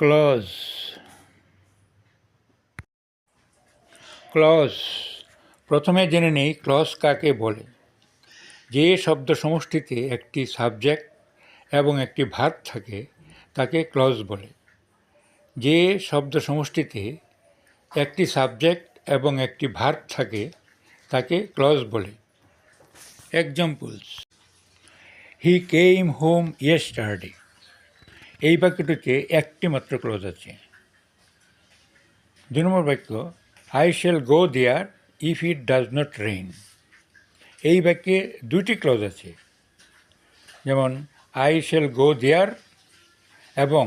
Clause. Clause. প্রথমে জেনে নেই ক্লজ কাকে বলে। যে শব্দ সমষ্টিতে একটি সাবজেক্ট এবং একটি ভার্ব থাকে, তাকে ক্লজ বলে। যে শব্দ সমষ্টিতে একটি সাবজেক্ট এবং একটি ভার্ব থাকে, তাকে ক্লজ বলে। Examples he came home yesterday এই বাক্যটিতে একটি মাত্র ক্লজ আছে। দু নম্বর বাক্য I shall go there if it does not rain এই বাক্যে দুইটি ক্লজ আছে। যেমন আই শ্যাল গো দেয়ার এবং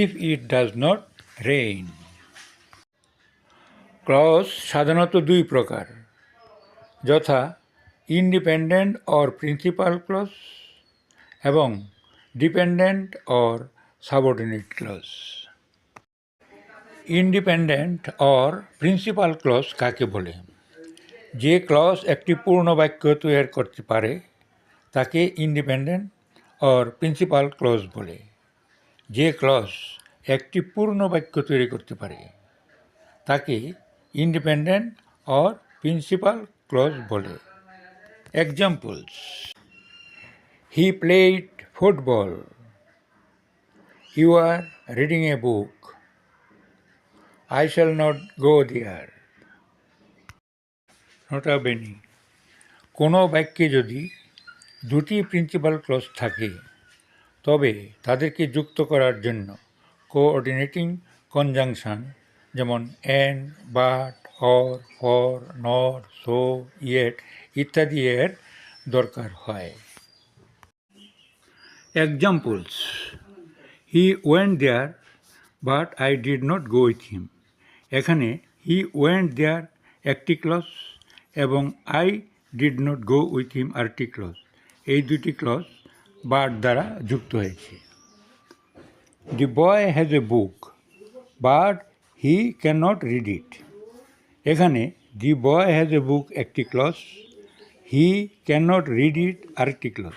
if it does not rain clause সাধারণত দুই প্রকার, যথা ইন্ডিপেন্ডেন্ট অর প্রিন্সিপাল ক্লজ এবং dependent or subordinate clause independent or principal clause কাকে বলে? যে ক্লজ একটি পূর্ণ বাক্য তৈরি করতে পারে, তাকে ইন্ডিপেন্ডেন্ট অর প্রিন্সিপাল ক্লজ বলে। যে ক্লজ একটি পূর্ণ বাক্য তৈরি করতে পারে, তাকে ইন্ডিপেন্ডেন্ট অর প্রিন্সিপাল ক্লজ বলে। Examples he played football. You are reading a book I shall not go there নোটা বেনি কোনো বাক্যে যদি দুটি প্রিন্সিপাল ক্লজ থাকে, তবে তাদেরকে যুক্ত করার জন্য কোঅর্ডিনেটিং কনজাংশন যেমন and but or for nor so yet ইত্যাদি এর দরকার হয়। Examples he went there but I did not go with him এখানে হি ওয়েন্ট দেয়ার একটি ক্লজ এবং I did not go with him আরেকটি ক্লজ এই দুটি ক্লজ বাট দ্বারা যুক্ত হয়েছে। The boy has a book but he can not read it এখানে the boy has a book একটি clause he can not read it আরেকটি clause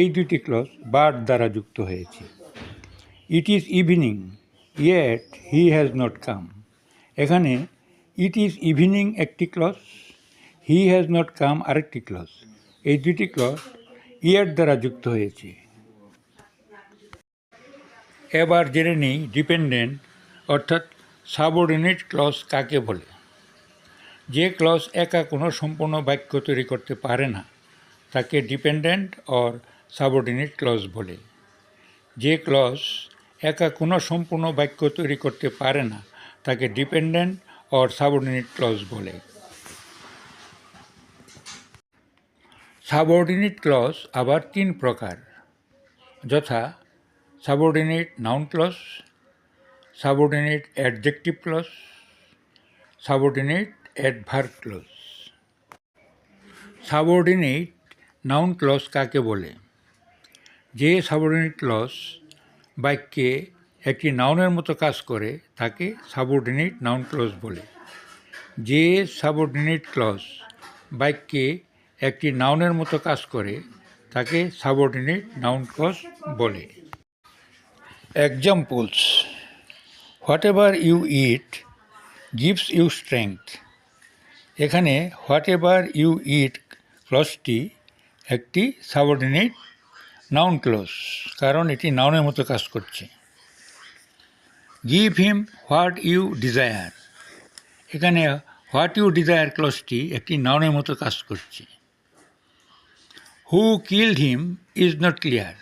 এই দুটি ক্লজ বাট দ্বারা যুক্ত হয়েছে। It is evening yet he has not come এখানে it is evening একটি clause he has not come আরেকটি ক্লজ। এই দুটি ক্লজ ইয়েট দ্বারা যুক্ত হয়েছে। এবার জেনে নিই ডিপেন্ডেন্ট অর্থাৎ সাবঅর্ডিনেট ক্লজ কাকে বলে। যে ক্লজ একা কোনো সম্পূর্ণ বাক্য তৈরি করতে পারে না, তাকে ডিপেন্ডেন্ট অর সাবঅর্ডিনেট ক্লজ বলে। যে ক্লজ একা কোনো সম্পূর্ণ বাক্য তৈরি করতে পারে না, তাকে ডিপেন্ডেন্ট অর সাবঅর্ডিনেট ক্লজ বলে। সাবঅর্ডিনেট ক্লজ আবার তিন প্রকার। যথা subordinate noun clause, subordinate adjective clause, subordinate adverb clause. Subordinate noun clause কাকে বলে? যে সাবঅর্ডিনেট ক্লজ বাক্যে একটি নাউনের মতো কাজ করে, তাকে সাবঅর্ডিনেট নাউন ক্লজ বলে। যে সাবঅর্ডিনেট ক্লজ বাক্যে একটি নাউনের মতো কাজ করে, তাকে সাবঅর্ডিনেট নাউন ক্লজ বলে। Examples whatever you eat gives you strength এখানে হোয়াট এভার ইউ ইট ক্লসটি একটি সাবঅর্ডিনেট নাউন ক্লজ, কারণ এটি নাউনের মতো কাজ করছে। Give him what you desire এখানে হোয়াট ইউ ডিজায়ার ক্লজটি একটি নাউনের মতো কাজ করছে। Who killed him is not clear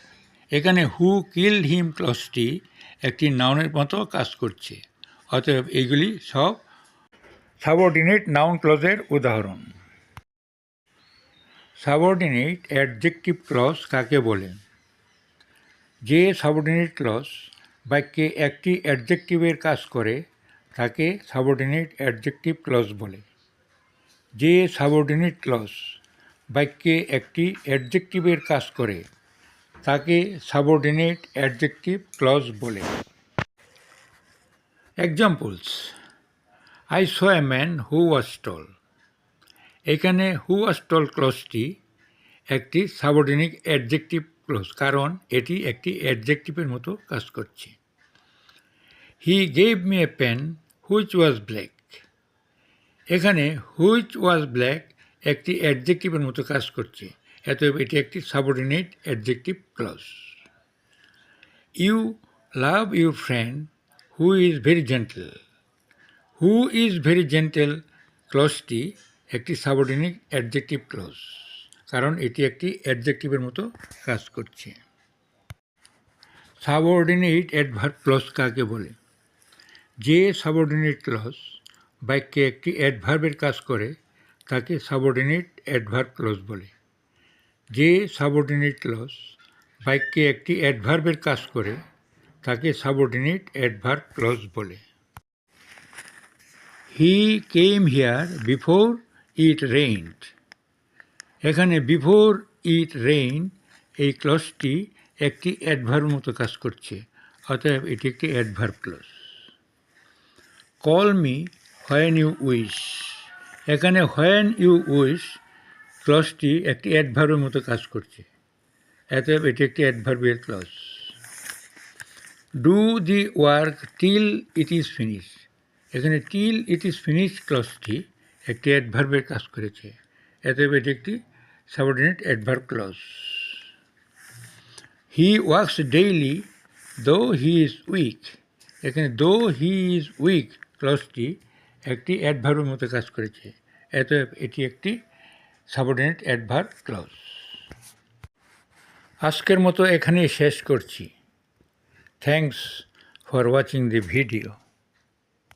এখানে হু কিল্ড হিম ক্লজটি একটি নাউনের মতো কাজ করছে। অতএব এইগুলি সব সাবঅর্ডিনেট নাউন ক্লজের উদাহরণ। সাবঅর্ডিনেট অ্যাডজেক্টিভ ক্লস কাকে বলে? যে সাবঅর্ডিনেট ক্লজ বাক্যে একটি অ্যাডজেক্টিভের কাজ করে, তাকে সাবঅর্ডিনেট অ্যাডজেক্টিভ ক্লস বলে। যে সাবঅর্ডিনেট ক্লজ বাক্যে একটি অ্যাডজেক্টিভের কাজ করে, তাকে সাবঅর্ডিনেট অ্যাডজেক্টিভ ক্লস বলে। Examples I saw a man who was tall এখানে হু ওয়াজ টল ক্লজটি একটি সাবঅর্ডিনেট অ্যাডজেক্টিভ ক্লজ কারণ এটি একটি অ্যাডজেক্টিভের মতো কাজ করছে। He gave me a pen which was black এখানে হুইচ ওয়াজ ব্ল্যাক একটি অ্যাডজেক্টিভের মতো কাজ করছে, অতএব এটি একটি subordinate adjective clause you love your friend who is very gentle who is very gentle ক্লজটি একটি সাবঅর্ডিনেট অ্যাডজেক্টিভ ক্লজ কারণ এটি একটি অ্যাডজেক্টিভের মতো কাজ করছে। সাবঅর্ডিনেট অ্যাডভার্ব ক্লজ কাকে বলে? যে সাবঅর্ডিনেট ক্লজ বাক্যে একটি অ্যাডভার্বের কাজ করে, তাকে সাবঅর্ডিনেট অ্যাডভার্ব ক্লজ বলে। যে সাবঅর্ডিনেট ক্লজ বাক্যে একটি অ্যাডভার্বের কাজ করে, তাকে সাবঅর্ডিনেট অ্যাডভার্ব ক্লজ বলে। He came here before it rained এখানে বিফোর ইট রেইন এই ক্লসটি একটি অ্যাডভার্ব মতো কাজ করছে, অতএব এটি একটি adverb clause call me when you wish এখানে হোয়েন ইউ উইশ ক্লসটি একটি অ্যাডভার্বের মতো কাজ করছে, অতএব এটি একটি adverbial clause do the work till it is finish এখানে টিল ইট ইজ ফিনিশ ক্লজটি একটি অ্যাডভার্বের কাজ করেছে। অতএব এটি একটি subordinate adverb clause he works daily though he is week এখানে দো হি ইজ উইক ক্লজটি একটি অ্যাডভার্বের মতো কাজ করেছে। অতএব এটি একটি সাবঅর্ডিনেট অ্যাডভার্ব ক্লজ আজকের মতো এখানেই শেষ করছি। Thanks for watching the video